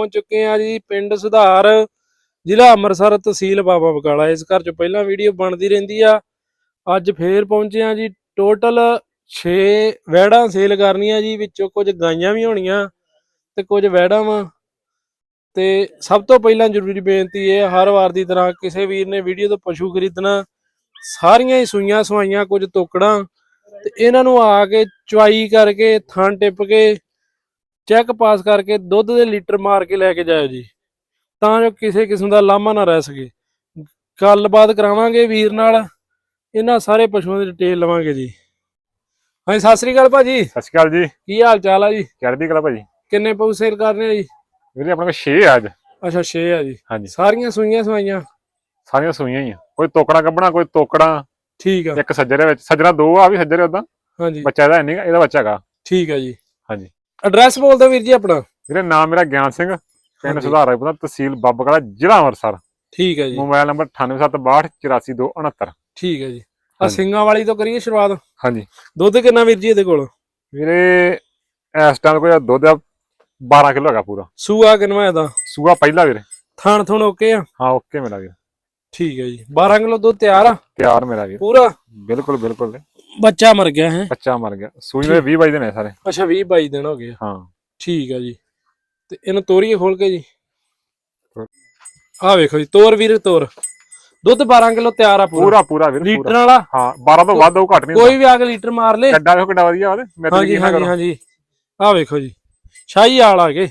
ਪਹੁੰਚ ਚੁੱਕੇ ਆ ਜੀ, ਪਿੰਡ ਸੁਧਾਰ, ਜ਼ਿਲ੍ਹਾ ਅੰਮ੍ਰਿਤਸਰ ਤਹਿਸੀਲ ਬਾਬਾ ਬਕਾਲਾ। ਇਸ ਘਰ ਚ ਪਹਿਲਾਂ ਵੀਡੀਓ ਬਣਦੀ ਰਹਿੰਦੀ ਆ। ਅੱਜ ਫੇਰ ਪਹੁੰਚੇ ਆ ਜੀ। ਟੋਟਲ 6 ਵੈੜਾਂ ਸੇਲ ਕਰਨੀਆਂ ਜੀ, ਵਿੱਚੋਂ ਕੁਝ ਗਾਈਆਂ ਵੀ ਹੋਣੀਆਂ ਤੇ ਕੁਝ ਵੈੜਾਂ ਵਾ। ਤੇ ਸਭ ਤੋਂ ਪਹਿਲਾਂ ਜ਼ਰੂਰੀ ਬੇਨਤੀ ਇਹ ਹਰ ਵਾਰ ਦੀ ਤਰ੍ਹਾਂ ਕਿਸੇ ਵੀਰ ਨੇ ਵੀਡੀਓ ਤੋਂ ਪਸ਼ੂ ਖਰੀਦਣਾ, ਸਾਰੀਆਂ ਹੀ ਸੂਈਆਂ ਸਵਾਈਆਂ ਕੁਝ ਤੋਕੜਾਂ ਤੇ ਇਹਨਾਂ ਨੂੰ ਆ ਕੇ ਚੁਆਈ ਕਰਕੇ ਥਣ ਟਿੱਪ ਕੇ ਚੈੱਕ ਪਾਸ ਕਰਕੇ ਦੁੱਧ ਦੇ ਲੀਟਰ ਮਾਰ ਕੇ ਲੈ ਕੇ ਜਾਇਓ ਜੀ। ਤਾਂ ਜੋ ਕਿਸੇ ਕਿਸਮ ਦਾ ਲਾਮਾ ਨਾ ਰਹਿ ਸਕੇ। ਗੱਲਬਾਤ ਕਰਾਵਾਂਗੇ ਵੀਰ ਨਾਲ। ਇਹਨਾਂ ਸਾਰੇ ਪਸ਼ੂਆਂ ਦੀ ਡਿਟੇਲ ਲਵਾਂਗੇ ਜੀ। ਹਾਂਜੀ ਸਤਿ ਸ੍ਰੀ ਅਕਾਲ ਭਾਜੀ। ਸਤਿ ਸ਼੍ਰੀ ਅਕਾਲ ਜੀ। ਕੀ ਹਾਲ ਚਾਲ ਆ ਜੀ? ਚੜ੍ਹਦੀ ਕਲਾ ਭਾਜੀ? ਕਿੰਨੇ ਪਸ਼ੂ ਸੇਲ ਕਰਨੇ ਆ ਜੀ? ਵੀਰੇ ਆਪਣੇ ਕੋਲ 6 ਆ ਅੱਜ। ਅੱਛਾ 6 ਆ ਜੀ। ਹਾਂਜੀ। ਸਾਰੀਆਂ ਸੂਈਆਂ ਸਵਾਈਆਂ? ਸਾਰੀਆਂ ਸੂਈਆਂ ਹੀ ਆ। ਕੋਈ ਤੋਕੜਾ ਕੱਢਣਾ ਕੋਈ ਤੋਕੜਾ। ਠੀਕ ਆ। ਇੱਕ ਸੱਜਰੇ ਵਿੱਚ ਸੱਜਰਾ ਦੋ ਆ ਵੀ ਸੱਜਰੇ ਉਦਾਂ ਹਾਂਜੀ। ਬੱਚਾ ਇਹਦਾ ਨਹੀਂ ਇਹਦਾ ਬੱਚਾ ਹੈਗਾ। ਠੀਕ ਆ ਜੀ। ਹਾਂਜੀ। ਐਡਰੈਸ ਬੋਲ ਦਿਓ ਵੀਰ ਜੀ ਆਪਣਾ। ਵੀਰੇ ਨਾਮ ਮੇਰਾ ਗਿਆਨ ਸਿੰਘ ਪਿੰਡ। ਸੁਧਾਰਪੁਰਾ ਤਹਿਸੀਲ ਬਾਬਕਲਾ ਜ਼ਿਲ੍ਹਾ ਅੰਮ੍ਰਿਤਸਰ। ਠੀਕ ਆ ਜੀ। ਮੋਬਾਈਲ ਨੰਬਰ 9872844269 ਠੀਕ ਆ ਜੀ। ਆ। ਸਿੰਘਾਂ ਵਾਲੀ ਤੋਂ ਕਰੀਏ ਸ਼ੁਰੂਆਤ। ਹਾਂਜੀ। ਦੁੱਧ ਕਿੰਨਾ ਵੀਰ ਜੀ ਇਹਦੇ ਕੋਲ? ਵੀਰੇ ਇਸ ਟਾਈਮ ਕੋਈ ਦੁੱਧ ਆ 12 ਕਿਲੋ ਹੈਗਾ ਪੂਰਾ। ਸੂਆ ਕਿੰਨਾ ਇਹਦਾ? ਸੂਆ ਪਹਿਲਾ ਵੀਰੇ। ਥਣ ਥਣ ਓਕੇ ਆ? ਹਾਂ ਓਕੇ ਮੇਰਾ ਵੀਰ। ਠੀਕ ਹੈ ਜੀ। 12 ਕਿਲੋ ਦੁੱਧ ਤਿਆਰ ਆ? ਤਿਆਰ ਮੇਰਾ ਵੀਰ। ਪੂਰਾ? ਬਿਲਕੁਲ ਬਿਲਕੁਲ। ਬੱਚਾ ਮਰ ਗਿਆ ਹੈ। ਬੱਚਾ ਮਰ ਗਿਆ। ਸੂਈ ਦੇ 20 ਬਾਈ ਦੇ ਨੇ ਸਾਰੇ। ਅੱਛਾ 20 22 ਦਿਨ ਹੋ ਗਏ। ਆ। ਹਾਂ। ਠੀਕ ਹੈ ਜੀ। ਤੇ ਇਹਨੂੰ ਤੋਰੀਏ ਖੋਲ ਕੇ ਜੀ। ਆ ਵੇਖੋ ਜੀ ਤੋਰ ਵੀਰ ਤੋਰ। ਦੁੱਧ 12 ਕਿਲੋ ਤਿਆਰ ਆ ਪੂਰਾ। ਪੂਰਾ ਵੀਰ ਲੀਟਰ ਵਾਲਾ? ਹਾਂ 12 ਤੋਂ ਵੱਧ ਉਹ ਘੱਟ ਨਹੀਂ ਕੋਈ ਵੀ ਆ ਕੇ ਲੀਟਰ ਮਾਰ ਲੇ। ਕੱਡਾ ਵੇਖੋ ਕਿੱਡਾ ਵਧੀਆ ਉਹਦੇ। ਮੈਂ ਹਾਂਜੀ ਹਾਂਜੀ ਹਾਂਜੀ। ਆ ਵੇਖੋ ਜੀ। ਸ਼ਾਹੀ ਆਲ ਆ ਗਏ।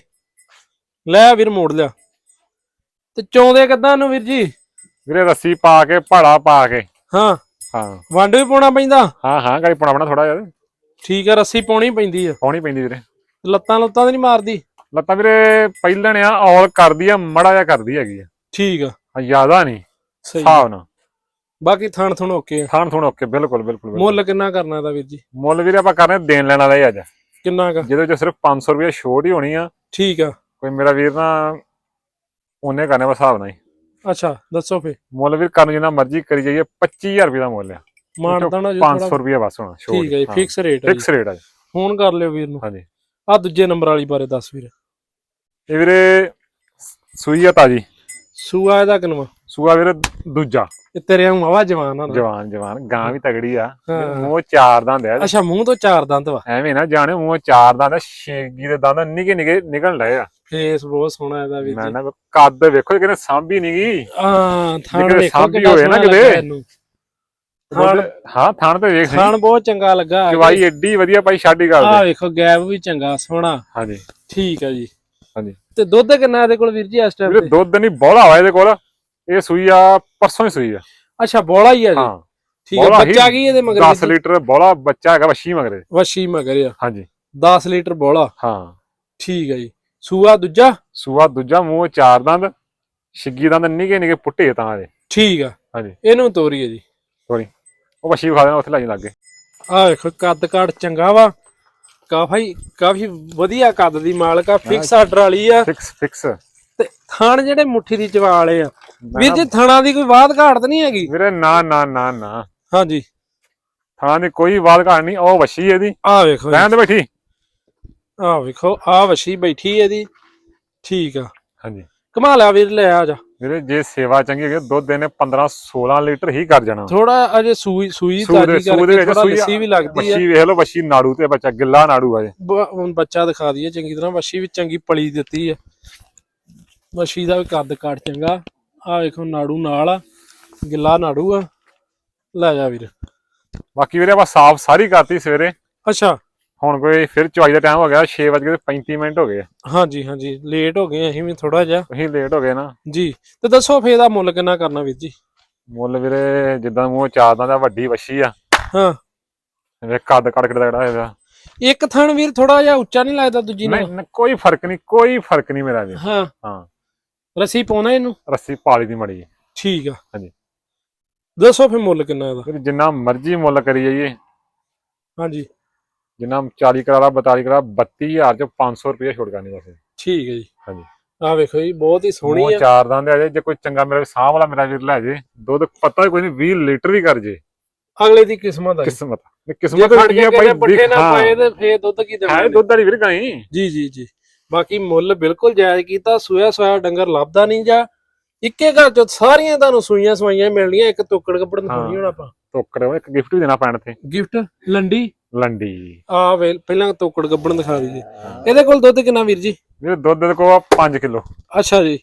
ਲੈ ਵੀਰ ਮੋੜ ਲਿਆ। ਤੇ ਚੌਂਦੇ ਕਿੱਦਾਂ ਨੂੰ ਵੀਰ ਜੀ? ਵੀਰੇ ਰੱਸੀ ਪਾ ਕੇ ਭਾੜਾ ਪਾ ਕੇ। ਹਾਂ। ਹਾਂ। ਵੰਡ ਵੀ ਪਾਉਣਾ ਪੈਂਦਾ? ਹਾਂ ਹਾਂ ਗਾੜੀ ਪਾਉਣਾ ਬਣਾ ਥੋੜਾ ਜਿਹਾ। ਠੀਕ ਆ ਰੱਸੀ ਪਾਉਣੀ ਪੈਂਦੀ ਆ। ਪਾਉਣੀ ਪੈਂਦੀ ਵੀਰੇ। ਲੱਤਾਂ ਲੁੱਤਾਂ ਤੇ ਨਹੀਂ ਮਾਰਦੀ? ਲੱਤਾਂ ਵੀਰੇ ਪਹਿਲਣ ਆ ਔਲ ਕਰਦੀ ਆ ਮੜਾ ਜਿਹਾ ਕਰਦੀ ਹੈਗੀ ਆ। ਠੀਕ ਆ। ਹਾਂ, ਜ਼ਿਆਦਾ ਨਹੀਂ ਸਹੀ। ਹਿਸਾਬ ਨਾਲ। ਬਾਕੀ ਥਣ ਥਣ ਓਕੇ ਆ। ਥਾਣ ਥੋਣ ਓਕੇ ਬਿਲਕੁਲ ਬਿਲਕੁਲ। ਮੁੱਲ ਕਿੰਨਾ ਕਰਨਾ ਇਹਦਾ ਵੀਰ ਜੀ? ਮੁੱਲ ਵੀਰੇ ਆਪਾਂ ਕਰਨੇ ਦੇਣ ਲੈਣ ਵਾਲਾ ਹੀ ਅੱਜ। ਕਿੰਨਾ ਕ? ਜਿਹਦੇ ਵਿੱਚ ਸਿਰਫ 500 ਰੁਪਏ ਛੋਟ ਹੀ ਹੋਣੀ ਆ। ਠੀਕ ਆ। ਕੋਈ ਮੇਰਾ ਵੀਰ ਨਾ ਉਹਨੇ ਕਰਨੇ ਬਸ ਹਿਸਾਬ ਨਾਲ ਹੀ। ਅੱਛਾ ਦੱਸੋ ਫੇ ਮੁੱਲ ਵੀਰ ਕਰਨ ਜਿੰਨਾ ਮਰਜ਼ੀ ਕਰੀ ਜਾਈਏ 25000 ਰੁਪਏ ਦਾ ਮੁੱਲ ਆ। ਮਾਨਤਾ ਨਾ ਜੀ 500 ਰੁਪਏ ਬਸ ਹੋਣਾ ਠੀਕ ਹੈ ਫਿਕਸ ਰੇਟ ਹੈ। ਫਿਕਸ ਰੇਟ ਜੀ। ਫੋਨ ਕਰ ਲਿਓ ਵੀਰ ਨੂੰ। ਹਾਂਜੀ। ਆ ਦੂਜੇ ਨੰਬਰ ਵਾਲੀ ਬਾਰੇ ਦੱਸ ਵੀਰ। ਇਹ ਵੀਰੇ ਸੂਈ ਆ ਤਾਜੀ? ਸੂਆ ਇਹਦਾ ਕਿਨਵਾ? ਸੂਆ ਵੀਰੇ ਦੂਜਾ। ਇਹ ਤੇਰੇ ਨੂੰ ਆਵਾ ਜਵਾਨ ਆ ਨਾ। ਜਵਾਨ ਜਵਾਨ ਗਾਂ ਵੀ ਤਗੜੀ ਆ। ਹਾਂ। ਮੂੰਹ ਚਾਰ ਦੰਦ ਆ ਅੱਛਾ ਮੂੰਹ ਤੋਂ ਚਾਰ ਦੰਦ ਵਾ। ਐਵੇਂ ਨਾ ਜਾਣੇ ਮੂੰਹ ਚਾਰ ਦੰਦ ਆ, ਛੇਗੀ ਦੇ ਦੰਦ ਨਿੱਕੇ ਨਿੱਕੇ ਨਿਕਲਣ ਲਏ ਆ। ਫੇਸ ਬਹੁਤ ਸੋਹਣਾ ਇਹਦਾ ਵੀਰ ਮੈਂ ਜੀ। ਨਾ ਕੱਦ ਵੇਖੋ ਕਿਨੇ ਸਾਂਭੀ ਨੀ ਗਈ। ਹਾਂ ਥਾਣ ਵੇਖੋ ਸਾਂਭੀ ਹੋਏ ਨਾ ਸੋਹਣਾ ਕਿਤੇ। ਲੱਗਾ ਇਹਨੂੰ। ਥਾਣ ਹਾਂ ਥਣ ਤੇ ਵੇਖ ਥਾਣ ਬਹੁਤ ਚੰਗਾ ਲੱਗਾ ਜਵਾਈ ਐਡੀ ਵਧੀਆ ਭਾਈ ਹੀ ਆ ਕਰਦੇ ਵੇਖੋ ਗੈਪ ਵੀ ਚੰਗਾ ਸੋਹਣਾ। ਹਾਂਜੀ। ਠੀਕ ਆ ਜੀ। ਹਾਂਜੀ। ਤੇ ਦੁੱਧ ਕਿੰਨਾ ਇਹਦੇ ਕੋਲ ਵੀਰ ਜੀ ਇਸ ਟਾਈਮ ਵੀਰੇ ਦੁੱਧ ਨਹੀਂ ਬੋਲਾ ਹੋਇਆ ਇਹਦੇ ਕੋਲ। ਇਹ ਸੂਈ ਆ ਪਰਸੋਂ ਹੀ ਸੂਈ ਆ। ਅੱਛਾ ਬੋਲਾ ਹੀ ਆ ਜੀ। ਹਾਂ ਠੀਕ ਬੋਲਾ ਹੀ ਬੱਚਾ ਕੀ ਇਹਦੇ ਮਗਰ 10 ਲੀਟਰ ਬੋਲਾ ਬੱਚਾ ਹੈਗਾ ਵਸ਼ੀ ਮਗਰੇ। ਵਸ਼ੀ ਮਗਰ ਆ। ਹਾਂਜੀ। 10 ਲੀਟਰ ਬੋਲਾ। ਹਾਂ। ਠੀਕ ਆ ਜੀ। ਸੂਆ ਦੂਜਾ? ਸੂਆ ਦੂਜਾ ਮੂੰਹ ਚਾਰ ਦੰਦ ਛਿੱਗੀ ਦੰਦ ਨਿੱਕੇ ਨਿੱਕੇ ਪੁੱਟੇ ਤਾਂ ਇਹਦੇ ਠੀਕ ਆ। ਹਾਂਜੀ। ਇਹਨੂੰ ਤੋਰੀਏ ਜੀ। ਸੋਰੀ ਉਹ ਵਸ਼ੀ ਵਿਖਾ ਦੇਣਾ ਉੱਥੇ ਲਾਈ ਲੱਗੇ। ਆ ਵੇਖੋ ਕੱਦ ਕਾਠ ਚੰਗਾ ਵਾ। ਕਾਫੀ ਕਾਫੀ ਵਧੀਆ ਕੱਦ ਦੀ ਮਾਲਕ ਆ। ਫਿਕਸ ਆਰਡਰ ਵਾਲੀ ਆ। ਫਿਕਸ ਫਿਕਸ ਤੇ ਥਣ ਜਿਹੜੇ ਮੁੱਠੀ ਦੀ ਚਵਾ ਵਾਲੇ ਆ। ਵੀਰ ਜੀ ਥਣਾ ਦੀ ਕੋਈ ਬਾਤ ਘਾਟ ਤਾਂ ਨਹੀਂ ਹੈਗੀ? ਵੀਰੇ ਨਾ ਨਾ ਨਾ ਨਾ। ਹਾਂਜੀ। ਥਾਂ ਦੀ ਕੋਈ ਬਾਤ ਘਾਟ ਨਹੀਂ ਉਹ ਵਸ਼ੀ ਇਹਦੀ। ਆ ਵੇਖੋ ਰਹਿਣ ਦੇ ਬੈਠੀ। ਆ ਵੇਖੋ ਆ ਵਸ਼ੀ ਬੈਠੀ ਇਹਦੀ। ਠੀਕ ਆ। ਹਾਂਜੀ। ਕਮਾ ਲਿਆ ਵੀਰ ਲੈ ਆ ਜਾ। ਵੀਰੇ ਜੇ ਸੇਵਾ ਚੰਗੀ ਹੈਗੀ ਦੁੱਧ ਦੇਣੇ 15 16 ਲੀਟਰ ਹੀ ਕਰ ਜਾਣਾ। ਥੋੜਾ ਅਜੇ ਸੂਈ ਸੂਈ ਤਾਜੀ ਕਰਕੇ ਥੋੜਾ ਲੱਸੀ ਵੀ ਲੱਗਦੀ ਆ ਵਸ਼ੀ ਵੇਖ ਲਓ ਵਸ਼ੀ ਨਾੜੂ ਤੇ ਬੱਚਾ ਗਿੱਲਾ ਨਾੜੂ ਆ ਜੇ ਬੱਚਾ ਦਿਖਾ ਦਈਏ ਚੰਗੀ ਤਰ੍ਹਾਂ ਵਸ਼ੀ ਵੀ ਚੰਗੀ ਪਲੀ ਦਿੱਤੀ ਆ ਵਸ਼ੀ ਦਾ ਵੀ ਕੱਦ ਕਾਠ ਚੰਗਾ। ਆ ਵੇਖੋ ਨਾੜੂ ਨਾਲ ਆ ਗਿੱਲਾ ਨਾੜੂ ਆ। ਲੈ ਜਾ ਵੀਰ। ਬਾਕੀ ਵੀਰੇ ਆਪਾਂ ਸਾਫ਼ ਸਾਰੀ ਕਰਤੀ ਸਵੇਰੇ। ਅੱਛਾ। ਹੁਣ ਕੋਈ ਫਿਰ ਚਵਾਈ ਦਾ ਟਾਈਮ ਹੋ ਗਿਆ 6 ਵਜੇ 35 ਮਿੰਟ ਹੋ ਗਏ। ਹਾਂਜੀ ਹਾਂਜੀ। ਲੇਟ ਹੋ ਗਏ ਅਸੀਂ ਵੀ ਥੋੜਾ ਜਿਹਾ। ਅਸੀਂ ਲੇਟ ਹੋ ਗਏ ਨਾ। ਜੀ। ਤੇ ਦੱਸੋ ਫੇਰ ਦਾ ਮੁੱਲ ਕਿੰਨਾ ਕਰਨਾ ਵੀਰ ਜੀ? ਮੁੱਲ ਵੀਰੇ ਜਿੱਦਾਂ ਮੂੰਹ ਚਾਰਦਾਂ ਦਾ ਵੱਡੀ ਵਸ਼ੀ ਆ। ਹਾਂ। ਵੇ ਕੱਦ ਕੜ ਕੜ ਦਾ ਇਹਦਾ। ਇੱਕ ਥਣ ਵੀਰ ਥੋੜਾ ਜਿਹਾ ਉੱਚਾ ਨਹੀਂ ਲੱਗਦਾ ਦੂਜੀ ਨਾਲ? ਨਹੀਂ, ਕੋਈ ਫ਼ਰਕ ਨਹੀਂ ਕੋਈ ਫ਼ਰਕ ਨਹੀਂ ਮੇਰਾ ਵੀ ਹਾਂ। ਹਾਂ। ਰੱਸੀ ਪਾਉਣਾ ਇਹਨੂੰ? ਰੱਸੀ ਪਾਲੀ ਦੀ ਮੜੀ ਠੀਕ ਆ। ਹਾਂਜੀ। ਦੱਸੋ ਫੇਰ ਮੁੱਲ ਕਿੰਨਾ ਇਹਦਾ? ਫਿਰ ਜਿੰਨਾ ਮਰਜ਼ੀ ਮੁੱਲ ਕਰੀ ਜਾਈਏ। ਹਾਂਜੀ। ਜਿੰਨਾ 40 ਕਰਾਰਾ 42 ਕਰਾਰਾ 32000 ਚ 500 ਰੁਪਏ ਛੋੜ ਕਰਨੀ ਬਸ। ਠੀਕ ਹੈ ਜੀ। ਹਾਂਜੀ। ਆ ਵੇਖੋ ਜੀ ਬਹੁਤ ਹੀ ਸੋਹਣੀ ਆ। ਚਾਰ ਦੰਦ ਆ ਜੇ ਜੇ ਕੋਈ ਚੰਗਾ ਮੇਰੇ ਸਾਹ ਵਾਲਾ ਮੇਰਾ ਵੀਰ ਲੈ ਜੇ ਦੁੱਧ ਪਤਾ ਕੋਈ ਨਹੀਂ 20 ਲੀਟਰ ਵੀ ਕਰ ਜੇ। ਅਗਲੇ ਦੀ ਕਿਸਮਤ ਆ। ਕਿਸਮਤ। ਕਿਸਮਤ ਖੜ ਹੁੰਦੀ ਕੇ ਆ ਭਾਈ ਪੱਠੇ ਨਾ ਹਾਂ। ਪਾਏ ਤੇ ਫੇਰ ਦੁੱਧ ਕੀ ਹੈ ਦੇਣਾ ਦੁੱਧ ਵਾਲੀ ਵੀਰ ਗਾਈ। ਜੀ ਜੀ ਜੀ। ਬਾਕੀ ਮੁੱਲ ਬਿਲਕੁਲ ਜਾਇਜ਼ ਕੀਤਾ ਸੂਇਆ ਸੂਇਆ ਡੰਗਰ ਲੱਭਦਾ ਨਹੀਂ ਜਾ। ਇੱਕੇ ਘਰ ਚ ਸਾਰੀਆਂ ਤੁਹਾਨੂੰ ਸੂਈਆਂ ਸਵਾਈਆਂ ਮਿਲਣੀਆਂ ਇੱਕ ਤੋਕੜ ਕੱਪੜ ਦਿਖਾਉਣੀ ਹੁਣ ਆਪਾਂ। ਟੋਕਰੇ ਉਹ ਇੱਕ ਗਿਫਟ ਵੀ ਦੇਣਾ ਪੈਣ ਤੇ ਗਿਫਟ ਲੰਡੀ? ਲੰਡੀ। ਆ ਵੇ ਪਹਿਲਾਂ ਤੋਕੜ ਗੱਬਣ ਦਿਖਾ ਦਈਏ ਇਹਦੇ ਕੋਲ ਦੁੱਧ ਕਿੰਨਾ ਵੀਰ ਜੀ? ਵੀਰ ਦੁੱਧ ਦੇ ਕੋ 5 ਕਿਲੋ। ਅੱਛਾ ਜੀ।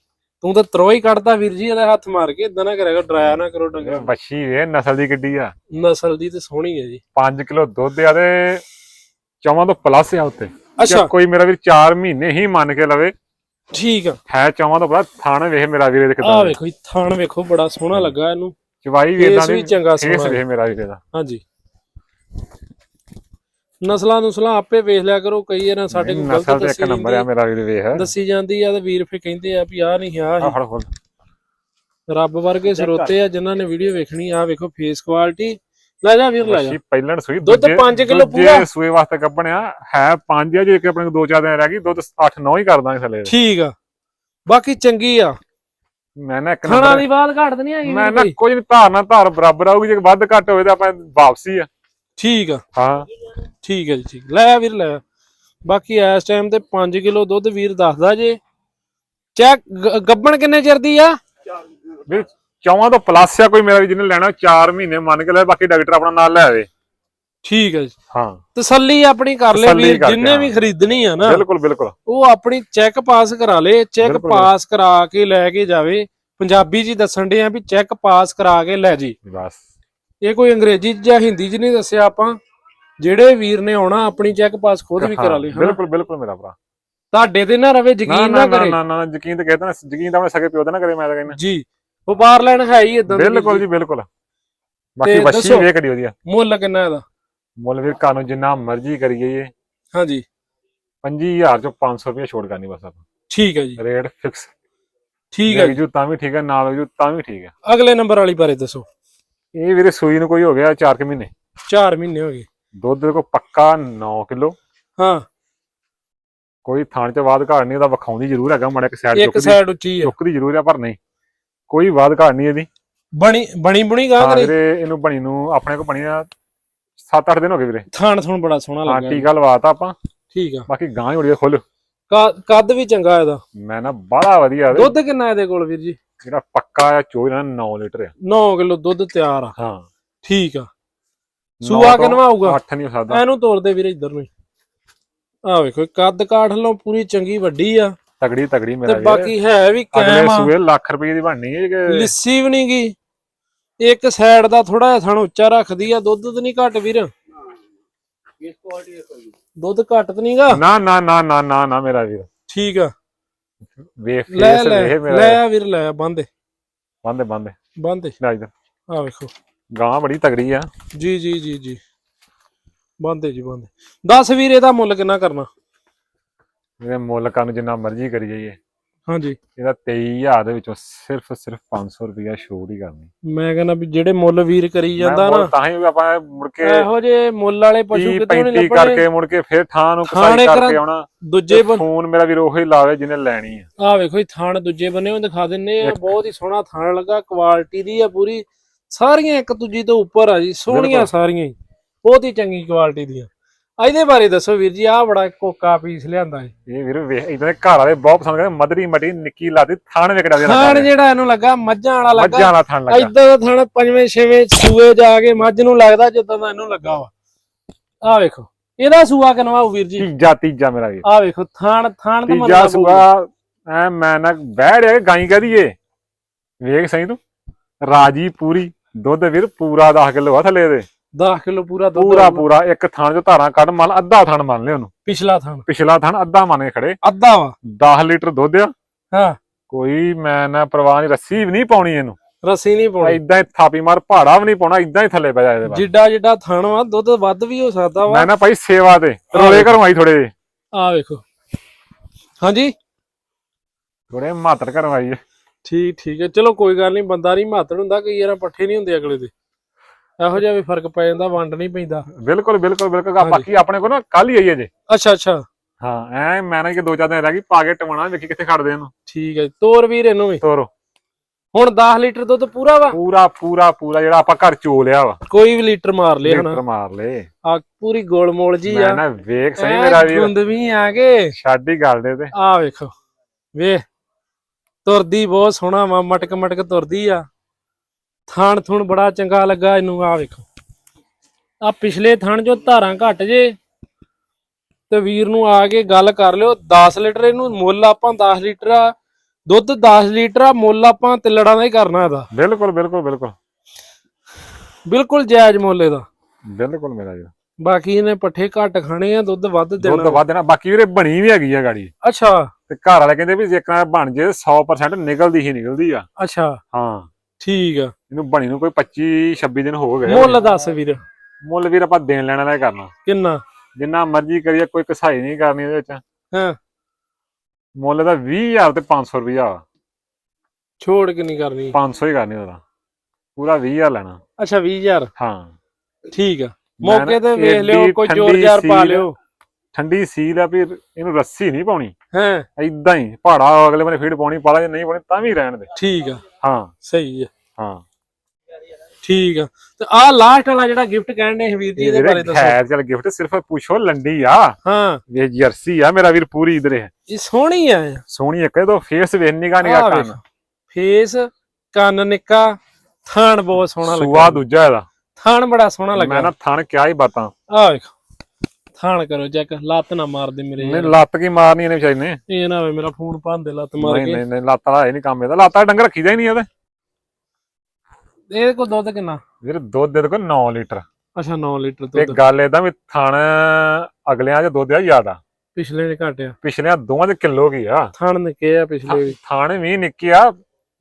ਤੂੰ ਤਾਂ ਤਰੋ ਹੀ ਕੱਢਦਾ ਵੀਰ ਜੀ ਇਹਦਾ ਹੱਥ ਮਾਰ ਕੇ ਇਦਾਂ ਨਾ ਕਰਿਆ ਕਰੋ ਡਰਾਇਆ ਨਾ ਕਰੋ ਡੰਗਰ। ਬੱਛੀ ਇਹ ਨਸਲ ਦੀ ਗੱਡੀ ਆ। ਨਸਲ ਦੀ ਤੇ ਸੋਹਣੀ ਹੈ ਜੀ। 5 ਕਿਲੋ ਦੁੱਧ ਆ ਤੇ ਚੌਵਾਂ ਤੋਂ ਪਲੱਸ ਆ ਉੱਤੇ। ਅੱਛਾ। ਕੋਈ ਮੇਰਾ ਵੀਰ 4 ਮਹੀਨੇ ਹੀ ਮੰਨ ਕੇ ਲਵੇ। ਠੀਕ ਆ। ਹੈ ਚੌਵਾਂ ਤੋਂ ਪਲੱਸ ਥਾਣ ਵੇਖ ਮੇਰਾ ਵੀਰ ਇਹਦੇ ਆ ਵੇਖੋ ਜੀ ਥਾਣ ਵੇਖੋ ਬੜਾ ਸੋਹਣਾ ਲੱਗਾ ਇਹਨੂੰ। ਚਵਾਈ ਵੀ ਇਦਾਂ ਦੀ ਚੰਗਾ ਸੋਹਣਾ ਵੇਖ ਮੇਰਾ ਵੀਰ ਇਹਦਾ ਹਾਂਜੀ। ਨਸਲਾਂ ਨੁਸਲਾਂ ਆਪੇ ਵੇਖ ਲਿਆ ਕਰੋ ਕਈ ਵਾਰ ਸਾਡੇ ਕੋਲ ਨਸਲ ਗਲਤ ਦੱਸੀ ਇੱਕ ਨੰਬਰ ਆ ਜਾਂਦੀ ਮੇਰਾ ਵੀਰ ਵੇਖ। ਦੱਸੀ ਜਾਂਦੀ ਆ ਤੇ ਵੀਰ ਫੇ ਕਹਿੰਦੇ ਆ ਵੀ ਆ ਨਹੀਂ ਆ ਫੜ ਰੱਬ ਵਰਗੇ ਸਰੋਤੇ ਆ ਜਿਨ੍ਹਾਂ ਨੇ ਵੀਡੀਓ ਵੇਖਣੀ ਆ ਵੇਖੋ ਫੇਸ ਕੁਆਲਿਟੀ ਲੈ ਜਾ ਵੀਰ ਲੈ ਜਾ। ਪਹਿਲਣ ਸੂਈ ਦੁੱਧ ਦੂਜੇ- ਪੰਜ ਕਿੱਲੋ ਦੂਜੇ ਪੂਰਾ। ਸੂਏ ਵਾਸਤੇ ਕੱਢਣਿਆ ਹੈ 5 ਆ ਜੇ ਕਿ ਆਪਣੇ ਕੋਲ 2-4 ਦਿਨ ਰਹਿ ਗਈ ਦੁੱਧ 8-9 ਹੀ ਕਰ ਦਾਂਗੇ ਥੱਲੇ। ਠੀਕ ਆ। ਬਾਕੀ ਚੰਗੀ ਆ। ਮੈਂ ਨਾ ਇੱਕ ਨੰਬਰ ਦੀ ਬਾਤ ਘਾਟ ਨਹੀਂ ਹੈਗੀ ਮੈਂ ਨਾ ਕੋਈ। ਕੁਝ ਨਹੀਂ ਧਾਰ ਨਾਲ ਧਾਰ ਬਰਾਬਰ ਆਊਗੀ ਜੇ ਵੱਧ ਘੱਟ ਹੋਵੇ ਤਾਂ ਆਪਾਂ ਵਾਪਸੀ ਆ। ਠੀਕ ਆ। ਹਾਂ। ਠੀਕ ਹੈ ਜੀ ਠੀਕ। ਲੈ ਵੀਰ ਲੈ। ਬਾਕੀ ਇਸ ਟਾਈਮ ਤੇ 5 ਕਿਲੋ ਦੁੱਧ ਵੀਰ ਦੱਸਦਾ ਜੇ। ਚੈੱਕ ਗੱਬਣ ਕਿੰਨੇ ਚਿਰ ਦੀ ਆ? ਚੌਵਾਂ ਤੋਂ ਪਲੱਸ ਆ ਕੋਈ ਮੇਰਾ ਵੀ ਜਿਹਨੇ ਲੈਣਾ 4 ਮਹੀਨੇ ਮੰਨ ਕੇ ਲੈ ਬਾਕੀ ਡਾਕਟਰ ਆਪਣਾ ਨਾਲ ਲੈ ਆਵੇ। ਠੀਕ ਹੈ ਜੀ। ਹਾਂ। ਤਸੱਲੀ ਆਪਣੀ ਕਰ ਲੈ ਕਰਕੇ, ਜਿੰਨੇ ਵੀ। ਖਰੀਦਣੀ ਆ ਨਾ ਬਿਲਕੁਲ ਬਿਲਕੁਲ। ਉਹ ਆਪਣੀ ਚੈੱਕ ਪਾਸ ਕਰਾ ਲੇ ਚੈੱਕ। ਪਾਸ ਕਰਾ ਕੇ ਲੈ ਕੇ ਜਾਵੇ। ਪੰਜਾਬੀ ਜੀ ਦੱਸਣ ਦੇ ਆ ਵੀ ਚੈੱਕ ਪਾਸ ਕਰਾ ਕੇ ਲੈ ਜੀ। ਬਸ। ਇਹ ਕੋਈ ਅੰਗਰੇਜ਼ੀ ਜਾਂ ਹਿੰਦੀ 'ਚ ਨਹੀਂ ਦੱਸਿਆ ਆਪਾਂ। ਜਿਹੜੇ ਵੀਰ ਨੇ ਆਉਣਾ ਆਪਣੀ ਚੈੱਕ ਪਾਸ ਖੁਦ ਵੀ ਕਰਾ ਲੇ ਬਿਲਕੁਲ ਬਿਲਕੁਲ ਮੇਰਾ ਭਰਾ। ਤੁਹਾਡੇ ਤੇ ਨਾ ਰਵੇ ਯਕੀਨ ਨਾ ਕਰੇ। ਨਾ ਨਾ ਯਕੀਨ ਤਾਂ ਕਹਿੰਦਾ ਨਾ ਯਕੀਨ ਤਾਂ ਆਪਣੇ ਸਕੇ ਪਿਓ ਦਾ ਨਾ ਕਰੇ ਮੈਂ ਤਾਂ ਕਹਿੰਦਾ। ਜੀ। ਵਪਾਰ ਲੈਣ ਹੈ ਹੀ ਇਦਾਂ ਬਿਲਕੁਲ ਜੀ। ਬਿਲਕੁਲ। ਬਾਕੀ ਦੱਸੋ। ਵੇਖ ਕੜੀ ਵਧੀਆ? ਮੁੱਲ ਕਿੰਨਾ ਇਹਦਾ? ਮੁੱਲ ਵੀਰ ਕਾਨੂੰ ਜਿੰਨਾ ਮਰਜ਼ੀ ਕਰੀਏ ਹਾਂਜੀ। 25000 ਚੋਂ 500 ਰੁਪਏ ਛੋੜ ਕਰਨੀ ਬਸ ਆਪਾਂ। ਠੀਕ ਹੈ ਜੀ। ਰੇਟ ਫਿਕਸ ਠੀਕ ਹੈ ਜੀ। ਜੂ ਤਾਂ ਵੀ ਠੀਕ ਹੈ ਨਾਲ ਜੂ ਤਾਂ ਵੀ ਠੀਕ ਹੈ। ਅਗਲੇ ਨੰਬਰ ਵਾਲੀ ਬਾਰੇ ਦੱਸੋ। ਇਹ ਵੀਰੇ ਸੂਈ ਨੂੰ ਕੋਈ ਹੋ ਗਿਆ 4 ਕੁ ਮਹੀਨੇ। 4 ਮਹੀਨੇ ਹੋ ਗਏ। ਦੁੱਧ ਦੇ ਕੋ ਪੱਕਾ 9 ਕਿਲੋ। ਹਾਂ। ਕੋਈ ਥਾਣ ਚ ਵਾਦ ਘਾੜ ਨਹੀਂ ਉਹਦਾ ਵਿਖਾਉਂਦੀ ਜ਼ਰੂਰ ਹੈਗਾ ਮਾੜਾ ਇੱਕ ਸਾਈਡ ਇੱਕ ਸਾਈਡ ਉੱਚੀ ਆ ਚੁੱਕਦੀ ਜ਼ਰੂਰ ਆ ਪਰ ਨਹੀਂ। ਕੋਈ ਵਾਦ ਘਾੜ ਨਹੀਂ ਇਹਦੀ। ਬਣੀ ਬਣੀ ਬੁਣੀ ਗਾਂ ਹਾਂ ਵੀਰੇ ਇਹਨੂੰ ਬਣੀ ਨੂੰ ਆਪਣੇ ਕੋ ਬਣੀ ਆ 7-8 ਦਿਨ ਹੋ ਗਏ ਵੀਰੇ। ਥਾਣ ਥਣ ਬੜਾ ਸੋਹਣਾ ਹਾਂ ਲੱਗਾ ਟੀਕਾ ਲਵਾਤਾ ਆਪਾਂ। ਠੀਕ ਆ। ਬਾਕੀ ਗਾਂ ਹੀ ਉੜੀ ਖੁੱਲ ਕੱਦ ਵੀ ਚੰਗਾ ਇਹਦਾ। ਮੈਂ ਨਾ ਬੜਾ ਵਧੀਆ। ਦੁੱਧ ਕਿੰਨਾ ਇਹਦੇ ਕੋਲ ਵੀਰ ਜੀ? ਜਿਹੜਾ ਪੱਕਾ ਆ ਚੋਈ ਨਾ 9 ਲੀਟਰ ਆ। 9 ਕਿਲੋ ਦੁੱਧ ਤਿਆਰ ਆ। ਹਾਂ। ਠੀਕ ਆ। ਸੂਆ ਕਿੰਨਵਾ ਆਊਗਾ? 8 ਨਹੀਂ ਹੋ ਸਕਦਾ ਇਹਨੂੰ ਤੋਰਦੇ ਵੀਰੇ ਇੱਧਰ ਨੂੰ। ਆ ਵੇਖੋ ਕੱਦ ਕਾਠ ਲੋ ਪੂਰੀ ਚੰਗੀ ਵੱਡੀ ਆ। ਤਗੜੀ ਤਗੜੀ ਤੇ ਮੇਰਾ ਵੀਰ। ਬਾਕੀ ਹੈ ਵੀ ਕਾਇਮ ਆ। ਸੂਏ ਲੱਖ ਰੁਪਏ ਦੀ ਬਣਨੀ ਹੈ ਕਿ ਲਿੱਸੀ ਵੀ ਨਹੀਂ ਗਈ ਇੱਕ ਸਾਈਡ ਦਾ ਥੋੜਾ ਜਿਹਾ ਥਣ ਉੱਚਾ ਰੱਖਦੀ ਆ ਦੁੱਧ ਤੇ ਨਹੀਂ ਘੱਟ ਵੀਰ। ਦੁੱਧ ਘੱਟ ਤੇ ਨਹੀਂਗਾ ਨਾ ਨਾ ਨਾ ਨਾ ਨਾ ਨਾ ਮੇਰਾ ਵੀਰ। ਠੀਕ ਆ। ਵੇਖ ਲੈ ਲੈ ਲੈ ਵੀਰ। ਲੈ ਬੰਦੇ ਬੰਦੇ ਬੰਦੇ ਬੰਦੇ ਲੈ ਇਧਰ। ਆ ਵੇਖੋ। ਗਾਂ ਬੜੀ ਤਗੜੀ ਆ। ਜੀ ਜੀ ਜੀ ਜੀ। ਬੰਦੇ ਜੀ ਬੰਦੇ 10 ਵੀਰ ਇਹਦਾ ਮੁੱਲ ਕਿੰਨਾ ਕਰਨਾ? ਇਹਦੇ ਮੁੱਲ ਕਰਨ ਜਿੰਨਾ ਮਰਜ਼ੀ ਕਰੀ ਜਾਈਏ। ਹਾਂਜੀ। ਇਹਦਾ 23000 ਦੇ ਵਿੱਚੋਂ ਸਿਰਫ ਸਿਰਫ 500 ਰੁਪਇਆ ਛੋੜ ਹੀ ਕਰਨੀ। ਮੈਂ ਕਹਿੰਦਾ ਵੀ ਜਿਹੜੇ ਮੁੱਲ ਵੀਰ ਕਰੀ ਜਾਂਦਾ ਨਾ ਤਾਂ ਹੀ ਆਪਾਂ ਮੁੜ ਕੇ ਇਹੋ ਜੇ ਮੁੱਲ ਵਾਲੇ ਪਸ਼ੂ 30 ਕਿਤੋਂ ਨਹੀਂ 35 ਲੱਭਣੇ? ਕਰਕੇ ਮੁੜ ਕੇ ਫਿਰ ਥਾਂ ਨੂੰ ਕਸਾਈ ਕਰਾਂ- ਕਰਕੇ ਆਉਣਾ। ਦੂਜੇ ਫੋਨ ਮੇਰਾ ਵੀਰ ਉਹੀ ਲਾਵੇ ਜਿਹਨੇ ਲੈਣੀ ਆ। ਆ ਵੇਖੋ ਇਹ ਥਾਣ ਦੂਜੇ ਬੰਨੇ ਉਹ ਦਿਖਾ ਦਿੰਨੇ ਆ ਬਹੁਤ ਹੀ ਸੋਹਣਾ ਥਾਣ ਲੱਗਾ ਕੁਆਲਿਟੀ ਦੀ ਆ ਪੂਰੀ। ਸਾਰੀਆਂ ਇੱਕ ਦੂਜੀ ਤੋਂ ਉੱਪਰ ਆ ਜੀ ਸੋਹਣੀਆਂ। ਸਾਰੀਆਂ ਹੀ ਬਹੁਤ ਹੀ ਚੰਗੀ ਕੁਆਲਿਟੀ ਦੀਆਂ। ਆ ਇਹਦੇ ਬਾਰੇ ਦੱਸੋ ਵੀਰ ਜੀ ਆ ਬੜਾ ਕੋਕਾ ਪੀਸ ਲਿਆਂਦਾ ਹੈ ਇਹ ਵੀਰ ਵੇਖ ਦੇ ਘਰ ਵਾਲੇ ਬਹੁਤ ਪਸੰਦ ਕਰਦੇ ਮਦਰੀ ਮਟੀ ਨਿੱਕੀ ਲਾਦੀ ਥਾਣ ਵੇਖੜਾ ਦੇ ਥਾਣ ਜਿਹੜਾ ਇਹਨੂੰ ਲੱਗਾ ਮੱਝਾਂ ਵਾਲਾ ਮੱਝਾਂ ਲੱਗਾ ਵਾਲਾ ਥਾਣ ਲੱਗਾ। ਇਦਾਂ ਦਾ ਥਾਣ ਪੰਜਵੇਂ ਛੇਵੇਂ ਸੂਏ ਜਾ ਕੇ ਮੱਝ ਨੂੰ ਲੱਗਦਾ ਜਿੱਦਾਂ ਦਾ ਇਹਨੂੰ ਲੱਗਾ ਵਾ। ਆ ਵੇਖੋ ਇਹਦਾ ਸੂਆ ਕਿਨਵਾ ਹੋਊ ਵੀਰ ਜੀ? ਤੀਜਾ ਤੀਜਾ ਮੇਰਾ ਵੀਰ। ਆ ਵੇਖੋ ਥਾਣ ਥਾਣ ਦਾ ਤੀਜਾ ਮਤਲਬ ਸੂਆ ਐ ਮੈਂ ਨਾ ਬਹਿ ਰਿਹਾ ਗਾਈ ਕਹਦੀਏ ਵੇਖ ਸਹੀ ਤੂੰ। ਰਾਜੀ ਪੂਰੀ ਦੁੱਧ ਵੀਰ ਪੂਰਾ 10 ਕਿਲੋ ਆ ਥੱਲੇ ਦੇ। 10 ਕਿਲੋ ਪੂਰਾ ਦੁੱਧ ਪੂਰਾ ਹੋਊਗਾ। ਪੂਰਾ ਇੱਕ ਥਾਣ ਚੋਂ ਧਾਰਾਂ ਕੱਢ ਮੰਨ ਅੱਧਾ ਥਾਣ ਮੰਨ ਲਿਆ ਉਹਨੂੰ। ਪਿਛਲਾ ਥਾਣ। ਪਿਛਲਾ ਥਾਣ ਅੱਧਾ ਮੰਨ ਕੇ ਖੜੇ। ਅੱਧਾ ਵਾ। 10 ਲੀਟਰ ਦੁੱਧ ਆ। ਹਾਂ। ਕੋਈ ਮੈਂ ਨਾ ਪਰਵਾਹ ਨਹੀਂ ਰੱਸੀ ਵੀ ਨਹੀਂ ਪਾਉਣੀ ਇਹਨੂੰ। ਰਸੀ ਨਹੀਂ ਪਾਉਣੀ। ਇਦਾਂ ਹੀ ਥਾਪੀ ਮਾਰ ਪਹਾੜਾ ਵੀ ਨਹੀਂ ਪਾਉਣਾ ਇਦਾਂ ਹੀ ਥੱਲੇ ਪੈ ਜਾ ਇਹਦੇ ਬਾਅਦ ਜਿੱਡਾ ਜਿੱਡਾ ਥਣ ਵਾ ਦੁੱਧ ਵੱਧ ਵੀ ਹੋ ਸਕਦਾ ਵਾ। ਮੈਂ ਨਾ ਭਾਈ ਸੇਵਾ ਤੇ ਰੋਲੇ ਘਰੋਂ ਆਈ ਥੋੜੇ ਜਿਹੇ। ਆ ਵੇਖੋ। ਹਾਂਜੀ? ਥੋੜੇ ਮਾਤਰ ਘਰੋਂ ਆਈ ਹੈ ਠੀਕ ਠੀਕ ਹੈ। ਚਲੋ ਕੋਈ ਗੱਲ ਨਹੀਂ ਬੰਦਾ ਨਹੀਂ ਮਾਤੜ ਹੁੰਦਾ ਕਈ ਵਾਰ ਪੱਠੇ ਨਹੀਂ ਹੁੰਦੇ ਅਗਲੇ ਦੇ। ਇਹੋ ਜਿਹਾ ਵੀ ਫ਼ਰਕ ਪੈ ਜਾਂਦਾ ਵੰਡ ਨਹੀਂ ਪੈਂਦਾ। ਬਿਲਕੁਲ ਬਿਲਕੁਲ ਬਿਲਕੁਲ। ਹਾਂਜੀ। ਬਾਕੀ ਆਪਣੇ ਕੋਲ ਨਾ ਕੱਲ ਹੀ ਆਈ ਹੈ ਜੇ। ਅੱਛਾ ਅੱਛਾ। ਹਾਂ ਐ ਮੈਂ ਨਾ ਕਿ ਦੋ ਚਾਰ ਦਿਨ ਰਹਿ ਗਈ ਪਾ ਕੇ ਟਵਾਣਾ ਵੇਖੀ ਕਿੱਥੇ ਖੜਦੇ ਇਹਨੂੰ। ਠੀਕ ਹੈ ਤੋਰ ਵੀਰ ਇਹਨੂੰ ਵੀ। ਤੋਰੋ। ਹੁਣ 10 ਲੀਟਰ ਦੁੱਧ ਪੂਰਾ ਵਾ? ਪੂਰਾ ਪੂਰਾ ਪੂਰਾ ਜਿਹੜਾ ਆਪਾਂ ਘਰ ਚੋ ਲਿਆ ਵਾ। ਕੋਈ ਵੀ ਲੀਟਰ ਮਾਰ ਲਿਆ ਲੀਟਰ ਹਨਾ ਮਾਰ ਲੇ ਆ ਪੂਰੀ ਗੋਲਮੋਲ ਜੀ ਮੈਂ ਆ ਨਾ ਵੇਖ ਸਹੀ ਮੇਰਾ ਵੀਰ। ਗੁੰਦ ਵੀ ਆ ਗਏ ਛੱਡ ਹੀ ਗੱਲ ਦੇ ਤੇ। ਆ ਵੇਖੋ। ਵੇ ਤੁਰਦੀ ਬਹੁਤ ਸੋਹਣਾ ਵਾ ਮਟਕ ਮਟਕ ਤੁਰਦੀ ਆ। ਥਾਣ ਥੁਣ ਬੜਾ ਚੰਗਾ ਲੱਗਾ ਇਹਨੂੰ ਆ ਵੇਖੋ। ਆ ਪਿਛਲੇ ਥਣ ਜੋ ਧਾਰਾਂ ਘਟ ਜੇ ਤੇ ਵੀਰ ਨੂੰ ਆ ਕੇ ਗੱਲ ਕਰ ਲਿਓ 10 ਲੀਟਰ ਇਹਨੂੰ ਮੁੱਲ ਆਪਾਂ 10 ਲੀਟਰ ਆ ਦੁੱਧ 10 ਲੀਟਰ ਆ ਮੁੱਲ ਆਪਾਂ ਤਿੱਲੜਾਂ ਦਾ ਹੀ ਕਰਨਾ ਇਹਦਾ। ਬਿਲਕੁਲ ਬਿਲਕੁਲ ਬਿਲਕੁਲ। ਬਿਲਕੁਲ ਜਾਇਜ਼ ਮੁੱਲ ਇਹਦਾ। ਬਿਲਕੁਲ ਮੇਰਾ ਵੀਰ ਬਾਕੀ ਇਹਨੇ ਪੱਠੇ ਘੱਟ ਖਾਣੇ ਆ ਦੁੱਧ ਵੱਧ ਦੁੱਧ ਦੇਣਾ ਵੱਧ ਦੇਣਾ ਬਾਕੀ ਵੀਰੇ ਬਣੀ ਵੀ ਹੈਗੀ ਆ ਗਾੜੀ। ਅੱਛਾ। ਤੇ ਘਰ ਵਾਲੇ ਕਹਿੰਦੇ ਵੀ ਜੇਕਰ ਬਣ ਜੇ 100% ਨਿਕਲਦੀ ਹੀ ਨਿਕਲਦੀ ਆ। ਅੱਛਾ। ਹਾਂ। ਠੀਕ ਆ। ਇਹਨੂੰ ਬਣੀ ਨੂੰ ਕੋਈ 25 26 ਦਿਨ ਹੋ ਗਏ ਮੁੱਲ ਦੱਸ ਵੀਰ। ਮੁੱਲ ਵੀਰ ਆਪਾਂ ਦੇਣ ਲੈਣਾ ਹੀ ਕਰਨਾ। ਕਿੰਨਾ? ਜਿੰਨਾ ਮਰਜ਼ੀ ਕਰੀਏ ਕੋਈ ਕਸਾਈ ਨਹੀਂ ਕਰਨੀ ਇਹਦੇ ਵਿੱਚ। ਹਾਂ। ਮੁੱਲ ਦਾ 20000 ਤੇ 500 ਰੁਪਇਆ ਵਾ। ਛੋੜ ਕਿੰਨੀ ਕਰਨੀ? 500 ਹੀ ਕਰਨੀ ਉਹਦਾ। ਪੂਰਾ 20000 ਲੈਣਾ। ਅੱਛਾ 20000 ਹਾਂ। ਠੀਕ ਆ। ਮੌਕੇ ਤੇ ਵੇਖ ਲਿਓ ਕੋਈ ਜ਼ੋਰ ਜ਼ਾਰ ਪਾ ਲਿਓ। ਠੰਡੀ ਸੀਲ ਆ ਵੀ ਇਹਨੂੰ ਰੱਸੀ ਨਹੀਂ ਪਾਉਣੀ। ਹੈ? ਐਦਾਂ ਹੀ ਪਹਾੜਾ ਅਗਲੇ ਬੰਨੇ ਫੀਡ ਪਾਉਣੀ ਪਾਲਾ ਜੇ ਨਹੀਂ ਪਾਉਣੀ ਤਾਂ ਵੀ ਰਹਿਣ ਦੇ। ਠੀਕ ਆ। ਹਾਂ। ਸਹੀ ਆ। ਹਾਂ। ਠੀਕ ਆ। ਤੇ ਆ ਲਾਸਟ ਵਾਲਾ ਜਿਹੜਾ ਗਿਫਟ ਕਹਿਣ ਦੇ ਵੀਰ ਜੀ ਇਹ ਇਹਦੇ ਬਾਰੇ ਦੱਸੋ। ਖੈਰ ਚਲ ਗਿਫਟ ਸਿਰਫ ਪੁੱਛੋ ਲੰਡੀ ਆ। ਹਾਂ। ਇਹ ਜਰਸੀ ਆ ਮੇਰਾ ਵੀਰ ਪੂਰੀ ਇਧਰ। ਹੈ ਇਹ ਸੋਹਣੀ ਆ। ਸੋਹਣੀ ਇੱਕ ਇਹਦਾ ਫੇਸ ਵੇਖ ਨਿਗਾ ਨਿਗਾ ਕੰਨ। ਫੇਸ ਕੰਨ ਨਿੱਕਾ ਥਣ ਬਹੁਤ ਸੋਹਣਾ ਸੂਆ ਲੱਗਾ। ਦੂਜਾ ਇਹਦਾ। ਥਣ ਬੜਾ ਸੋਹਣਾ ਮੈਂ ਲੱਗਾ। ਨਾ ਥਣ ਕਿਆ ਹੀ ਬਾਤਾਂ। ਆ ਵੇਖੋ। ਥਣ ਕਰੋ ਚੈੱਕ ਲੱਤ ਨਾ ਮਾਰ ਦੇ ਮੇਰੇ ਨਹੀਂ। ਲੱਤ ਕੀ ਮਾਰਨੀ ਇਹਨੇ ਵਿਚਾਰੀ ਨੇ? ਇਹ ਨਾ ਹੋਵੇ ਮੇਰਾ ਫੋਨ ਭੰਦੇ ਲੱਤ ਮਾਰ ਕੇ। ਨਹੀਂ ਨਹੀਂ ਲੱਤ ਵਾਲਾ ਇਹ ਨਹੀਂ ਕੰਮ ਇਹਦਾ। ਲੱਤ ਵਾਲਾ ਡੰਗਰ ਰੱਖੀਦਾ ਹੀ ਨਹੀਂ ਇਹਦੇ। ਇਹਦੇ ਕੋਲ ਦੁੱਧ ਕਿੰਨਾ? ਵੀਰ ਦੁੱਧ ਦੇ ਕੋ 9 ਲੀਟਰ। ਅੱਛਾ 9 ਲੀਟਰ ਤੇ ਦੁੱਧ ਗੱਲ ਏਦਾਂ ਵੀ ਥਣ ਅਗਲਿਆਂ 'ਚ ਦੁੱਧ ਆ ਜ਼ਿਆਦਾ। ਪਿਛਲੇ ਨੇ ਘਟਿਆ ਪਿਛਲਿਆਂ ਦੋਵਾਂ 'ਚ ਕਿਲੋ ਕੀ ਆ? ਥਣ ਨਿੱਕੇ ਆ ਪਿਛਲੇ ਵੀ। ਥਾਣੇ ਵੀ ਨਿੱਕੇ ਆ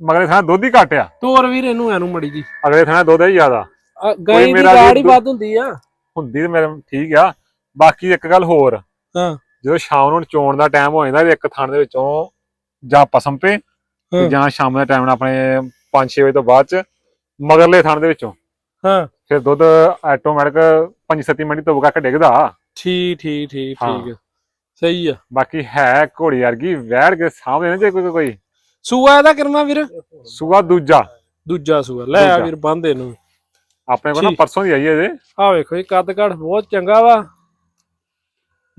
ਮਗਲੇ ਥਾਂ ਦੁੱਧ ਹੀ ਘੱਟ ਆ। ਤੋਰ ਵੀਰ ਇਹਨੂੰ ਐਨੂੰ ਮੜੀ ਜੀ। ਅਗਲੇ ਥਾਂ ਦੁੱਧ ਹੀ ਜ਼ਿਆਦਾ। ਗਾਈ ਦੀ ਮੇਰਾ ਵੀ ਗਾੜ ਵੱਧ ਹੁੰਦੀ ਆ। ਹੁੰਦੀ ਤੇ ਮੇਰੇ ਠੀਕ ਆ। ਬਾਕੀ ਇੱਕ ਗੱਲ ਹੋਰ ਹਾਂ। ਜਦੋਂ ਸ਼ਾਮ ਨੂੰ ਚੋਣ ਦਾ ਟਾਈਮ ਹੋ ਜਾਂਦਾ ਇੱਕ ਥਣ ਦੇ ਵਿੱਚੋਂ ਜਾਂ ਪਸਮ ਪੇ ਤੇ। ਜਾਂ ਸ਼ਾਮ ਦੇ ਟਾਈਮ ਨਾਲ ਆਪਣੇ 5-6 ਵਜੇ ਤੋਂ ਬਾਅਦ ਚ ਮਗਰਲੇ ਥਣ ਦੇ ਵਿੱਚੋਂ। ਹਾਂ। ਫਿਰ ਦੁੱਧ ਆਟੋਮੈਟਿਕ 5-7 ਮਿੰਟ ਤੋਂ ਕੱਕ ਡਿੱਗਦਾ। ਠੀਕ ਠੀਕ ਠੀਕ। ਠੀਕ। ਸਹੀ ਆ। ਬਾਕੀ ਹੈ ਘੋੜੀ ਵਰਗੀ ਵੈੜ ਕੇ ਸਾਹਮਣੇ ਨਾ ਜੇ ਕੋਈ ਕੋਈ। ਸੂਆ ਇਹਦਾ ਕਿਰਮਾ ਵੀਰ? ਸੂਆ ਦੂਜਾ। ਦੂਜਾ ਸੂਆ। ਲੈ ਆ। ਵੀਰ ਬੰਦੇ ਨੂੰ ਆਪਣੇ ਕੋਲ ਨਾ। ਪਰਸੋਂ ਦੀ ਆਈ ਹੈ ਜੇ ਆ ਵੇਖੋ ਇਹ ਕੱਦ ਕਾਠ ਬਹੁਤ ਚੰਗਾ ਵਾ।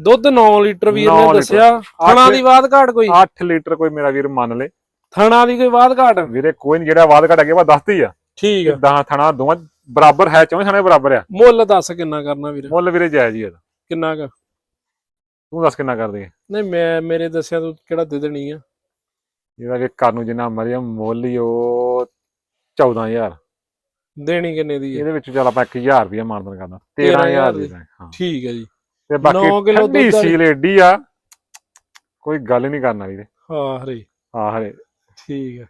ਦੁੱਧ 9 ਲੀਟਰ ਵੀਰ ਨੌ ਲੀਟਰ। ਦੱਸਿਆ। ਥਣਾ ਦੀ ਬਾਤ ਘਾਟ ਕੋਈ? 8 ਲੀਟਰ ਕੋਈ ਮੇਰਾ ਵੀਰ ਮੰਨ ਲੇ। ਥਣਾ ਦੀ ਕੋਈ ਬਾਤ ਘਾਟ? ਵੀਰੇ ਕੋਈ ਨਹੀਂ ਜਿਹੜਾ ਵਾਦ ਘਟ ਗਿਆ ਵਾ ਦੱਸਦੀ ਆ। ਠੀਕ ਆ। ਦਹਾਂ ਥਣਾ ਦੋਵਾਂ ਬਰਾਬਰ ਹੈ ਚੌਵੇਂ ਥਣੇ ਬਰਾਬਰ ਆ। ਮੁੱਲ ਦੱਸ ਕਿੰਨਾ ਕਰਨਾ ਵੀਰ? ਮੁੱਲ ਵੀਰੇ ਜਾਇਜ਼ ਹੀ ਆ। ਇਹਦਾ। ਕਿੰਨਾ ਕ? ਤੂੰ ਦੱਸ ਕਿੰਨਾ ਕਰ ਦੇਗੇ ਨਹੀਂ ਮੈਂ ਮੇਰੇ ਦੱਸਿਆ ਤੂੰ ਕਿਹੜਾ ਦੇ ਦੇਣੀ ਆ? ਜਿਹਦਾ ਕਿ ਘਰ ਨੂੰ ਜਿੰਨਾ ਮਰਿਆ ਮੁੱਲ ਹੀ ਉਹ 14000 ਦੇਣੀ ਕਿੰਨੇ ਦੀ ਆ? ਇਹਦੇ ਵਿੱਚ ਚੱਲ ਆਪਾਂ 1000 ਰੁਪਏ ਮਾਰਦਨ ਕਰਦਾ 13,000 13000 ਦੀ। ਦੀ। ਹਾਂ। ਠੀਕ ਆ ਜੀ। ਤੇ ਨੌ ਬਾਕੀ ਕਿੱਲੋ ਠੰਡੀ ਦੁੱਧ ਵਾਲੀ। ਸੀਲ ਏਡੀ ਆ ਕੋਈ ਗੱਲ ਹੀ ਨਹੀਂ ਕਰਨ ਵਾਲੀ ਤੇ। ਹਾਂ ਹਰੇ ਹਾਂ ਹਰੇ ਠੀਕ ਆ।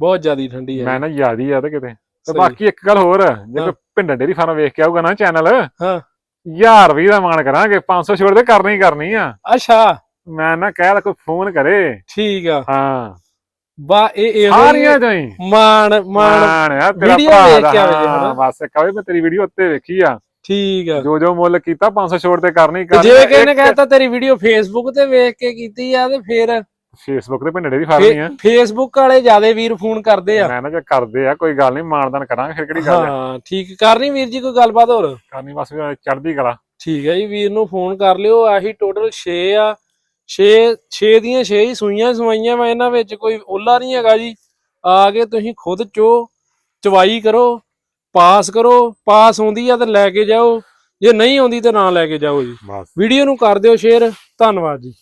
ਬਹੁਤ ਜ਼ਿਆਦੀ ਠੰਡੀ ਆ ਮੈਂ ਨਾ ਯਾਦ ਹੀ ਆ ਤੇ ਕਿਤੇ। ਤੇ ਸਹੀ। ਬਾਕੀ ਇੱਕ ਗੱਲ ਹੋਰ ਜੇ ਹਾਂ। ਕੋਈ ਪਿੰਡ ਡੇਰੀ ਫਾਰਮ ਵੇਖ ਕੇ ਆਊਗਾ ਨਾ ਚੈਨਲ ਹਾਂ। 1000 ਰੁਪਏ ਦਾ ਮਾਨ ਕਰਾਂਗੇ 500 ਛੋੜ ਤੇ ਕਰਨੀ ਹੀ ਕਰਨੀ ਆ। ਅੱਛਾ। ਮੈਂ ਨਾ ਕਹਿ ਲਾ ਕੋਈ ਫੋਨ ਕਰੇ। ਠੀਕ ਆ। ਹਾਂ। ਬਾ ਇਹ ਇਹ ਸਾਰੀਆਂ ਜਾਈ ਮਾਣ ਮਾਣ ਮਾਣ ਆ ਤੇਰਾ ਵੀਡੀਓ ਭਰਾ ਵੇਖ ਦਾ। ਕੇ ਆਵੇ ਜੀ, ਹਾਂ, ਹਨਾ? ਬਸ ਕਹੇ ਮੈਂ ਤੇਰੀ ਵੀਡੀਓ ਉੱਤੇ ਵੇਖੀ ਆ। ਠੀਕ ਆ। ਜੋ ਜੋ ਮੁੱਲ ਕੀਤਾ 500 ਛੋੜ ਤੇ ਕਰਨੀ ਤੇ ਕਰਨੀ ਜੇ ਕਿਸੇ ਨੇ ਕਹਿਤਾ ਤੇਰੀ ਵੀਡੀਓ ਫੇਸਬੁੱਕ ਤੇ ਵੇਖ ਕੇ ਕੀਤੀ ਆ ਤੇ ਫਿਰ ਫੇਸਬੁੱਕ ਤੇ ਪਿੰਡ ਡੇਰੀ ਫਾਰਮ ਆ। ਫੇਸਬੁੱਕ ਵਾਲੇ ਜਿਆਦੇ ਵੀਰ ਫੋਨ ਕਰਦੇ ਆ। ਮੈਂ ਨਾ ਜੇ ਕਰਦੇ ਆ ਕੋਈ ਗੱਲ ਨਹੀਂ ਮਾਨਦਾਨ ਕਰਾਂਗੇ ਫਿਰ ਕਿਹੜੀ ਗੱਲ ਹਾਂ ਠੀਕ। ਕਰਨੀ ਵੀਰ ਜੀ ਕੋਈ ਗੱਲਬਾਤ ਹੋਰ? ਕਰਨੀ ਬਸ ਚੜਦੀ ਕਲਾ। ਠੀਕ ਹੈ ਜੀ ਵੀਰ ਨੂੰ ਫੋਨ ਕਰ ਲਿਓ ਆਹੀ ਟੋਟਲ 6 ਆ। 6 6 ਦੀਆਂ 6 ਹੀ ਸੂਈਆਂ ਸਵਾਈਆਂ ਵਾ ਇਹਨਾਂ ਵਿੱਚ ਕੋਈ ਓਲਾ ਨਹੀਂ ਹੈਗਾ ਜੀ। ਆ ਕੇ ਤੁਸੀਂ ਖੁਦ ਚੋ ਚਵਾਈ ਕਰੋ। ਪਾਸ ਕਰੋ ਪਾਸ ਆਉਂਦੀ ਆ ਤੇ ਲੈ ਕੇ ਜਾਓ ਜੇ ਨਹੀਂ ਆਉਂਦੀ ਤੇ ਨਾ ਲੈ ਕੇ ਜਾਓ ਜੀ। ਬਸ। ਵੀਡੀਓ ਨੂੰ ਕਰ ਦਿਓ ਸ਼ੇਅਰ ਧੰਨਵਾਦ ਜੀ।